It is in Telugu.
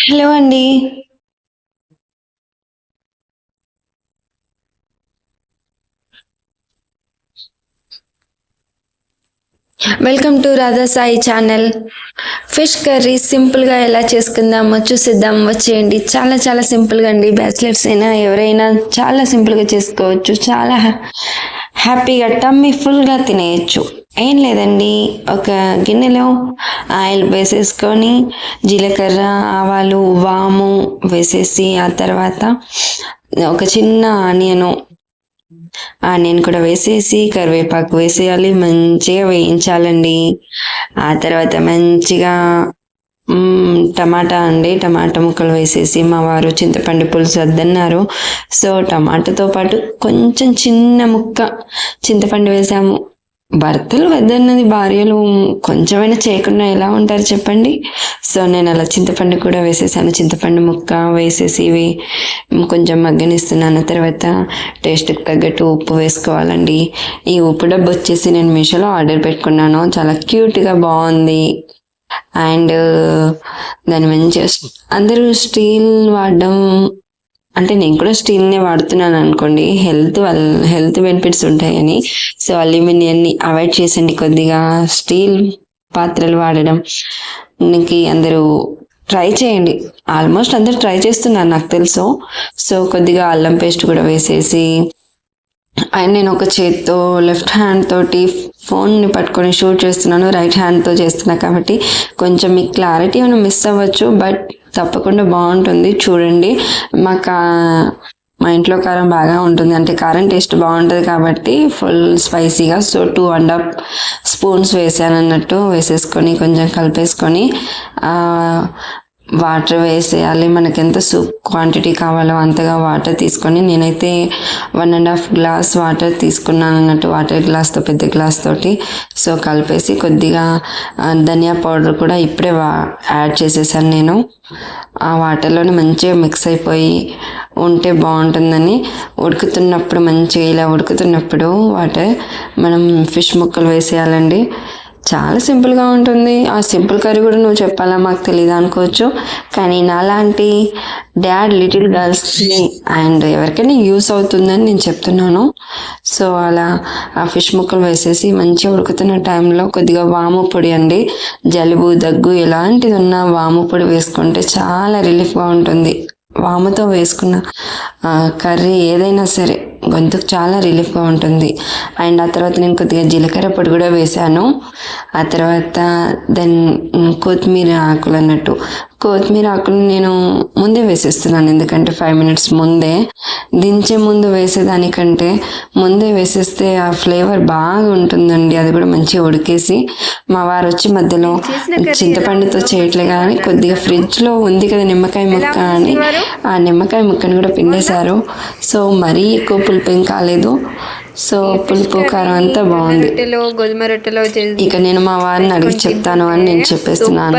హలో అండి. Welcome to Radha Sai channel. Fish curry సింపుల్గా ఎలా చేసుకుందామో చూసిద్దాం. వచ్చేయండి. చాలా చాలా సింపుల్గా అండి. బ్యాచిలర్స్ అయినా ఎవరైనా చాలా సింపుల్గా చేసుకోవచ్చు. చాలా హ్యాపీగా టమ్మీ ఫుల్గా తినేయచ్చు. ఏం లేదండి. ఒక గిన్నెలో ఆయిల్ వేసేసుకొని జీలకర్ర ఆవాలు వాము వేసేసి ఆ తర్వాత ఒక చిన్న ఆనియను ఆనియన్ కూడా వేసేసి కరివేపాకు వేసేయాలి. మంచిగా వేయించాలండి. ఆ తర్వాత మంచిగా టమాటా అండి. టమాటా ముక్కలు వేసేసి మా వారు చింతపండు పులుసు వద్దన్నారు. సో టమాటాతో పాటు కొంచెం చిన్న ముక్క చింతపండు వేసాము. భర్తలు వద్దన్నది భార్యలు కొంచెమైనా చేయకుండా ఎలా ఉంటారు చెప్పండి? సో నేను అలా చింతపండు కూడా వేసేసాను. చింతపండు ముక్క వేసేసి ఇవి కొంచెం మగ్గనిస్తున్నాను. తర్వాత టేస్ట్కి తగ్గట్టు ఉప్పు వేసుకోవాలండి. ఈ ఉప్పు డబ్బు వచ్చేసి నేను మీషోలో ఆర్డర్ పెట్టుకున్నాను. చాలా క్యూట్గా బాగుంది. అండ్ దాని మంచి అందరూ స్టీల్ వాడడం అంటే నేను కూడా స్టీల్నే వాడుతున్నాను అనుకోండి హెల్త్ వల్ల హెల్త్ బెనిఫిట్స్ ఉంటాయని. సో అల్యూమినియంని అవాయిడ్ చేసండి కొద్దిగా. స్టీల్ పాత్రలు వాడడం నీకు అందరూ ట్రై చేయండి. ఆల్మోస్ట్ అందరూ ట్రై చేస్తున్నారు నాకు తెలుసు. సో కొద్దిగా అల్లం పేస్ట్ కూడా వేసేసి అండ్ నేను ఒక చేత్తో లెఫ్ట్ హ్యాండ్ తోటి ఫోన్ని పట్టుకొని షూట్ చేస్తున్నాను. రైట్ హ్యాండ్తో చేస్తున్నా కాబట్టి కొంచెం మీకు క్లారిటీ ఏమైనా మిస్ అవ్వచ్చు బట్ తప్పకుండా బాగుంటుంది. చూడండి. మాకు మా ఇంట్లో కారం బాగా ఉంటుంది. అంటే కారం టేస్ట్ బాగుంటుంది కాబట్టి ఫుల్ స్పైసీగా so two and half spoons వేసాను అన్నట్టు వేసేసుకొని కొంచెం కలిపేసుకొని వాటర్ వేసేయాలి మనకి ఎంత సూప్ క్వాంటిటీ కావాలో అంతగా వాటర్ తీసుకొని నేనైతే one and half glass water తీసుకున్నాను అన్నట్టు వాటర్ గ్లాస్తో పెద్ద గ్లాస్ తోటి. సో కలిపేసి కొద్దిగా ధనియా పౌడర్ కూడా ఇప్పుడే వా యాడ్ చేసేసాను నేను. ఆ వాటర్లోనే మంచిగా మిక్స్ అయిపోయి ఉంటే బాగుంటుందని. ఉడుకుతున్నప్పుడు మంచిగా ఇలా ఉడుకుతున్నప్పుడు వాటర్ మనం ఫిష్ ముక్కలు వేసేయాలండి. చాలా సింపుల్గా ఉంటుంది. ఆ సింపుల్ కర్రీ కూడా నువ్వు చెప్పాలా? మాకు తెలియదు అనుకోవచ్చు. కానీ నాలాంటి డాడ్ లిటిల్ గర్ల్స్కి అండ్ ఎవరికైనా యూస్ అవుతుందని నేను చెప్తున్నాను. సో అలా ఆ ఫిష్ ముక్కలు వేసేసి మంచిగా ఉడుకుతున్న టైంలో కొద్దిగా వాము పొడి అండి. జలుబు దగ్గు ఎలాంటిది ఉన్నా వాము పొడి వేసుకుంటే చాలా రిలీఫ్గా ఉంటుంది. వాముతో వేసుకున్న కర్రీ ఏదైనా సరే గొంతుకు చాలా రిలీఫ్గా ఉంటుంది. అండ్ ఆ తర్వాత నేను కొద్దిగా జీలకర్ర పొడి కూడా వేశాను. ఆ తర్వాత దెన్ కొత్తిమీర ఆకులు అన్నట్టు కొత్తిమీర ఆకులు నేను ముందే వేసేస్తున్నాను ఎందుకంటే ఫైవ్ మినిట్స్ ముందే. దించే ముందు వేసేదానికంటే ముందే వేసేస్తే ఆ ఫ్లేవర్ బాగా ఉంటుందండి అది కూడా మంచిగా ఉడికేసి. మా వారు వచ్చి మధ్యలో చింతపండుతో చేయట్లే కానీ కొద్దిగా ఫ్రిడ్జ్లో ఉంది కదా నిమ్మకాయ ముక్క అని. ఆ నిమ్మకాయ ముక్కని కూడా పిండేశారు. సో మరీ ఎక్కువ పులుపు కాలేదు. సో పులుపు కారం అంతా బాగుంది. ఇక నేను మా వారిని అడిగి చెప్తాను అని నేను చెప్పేస్తున్నాను.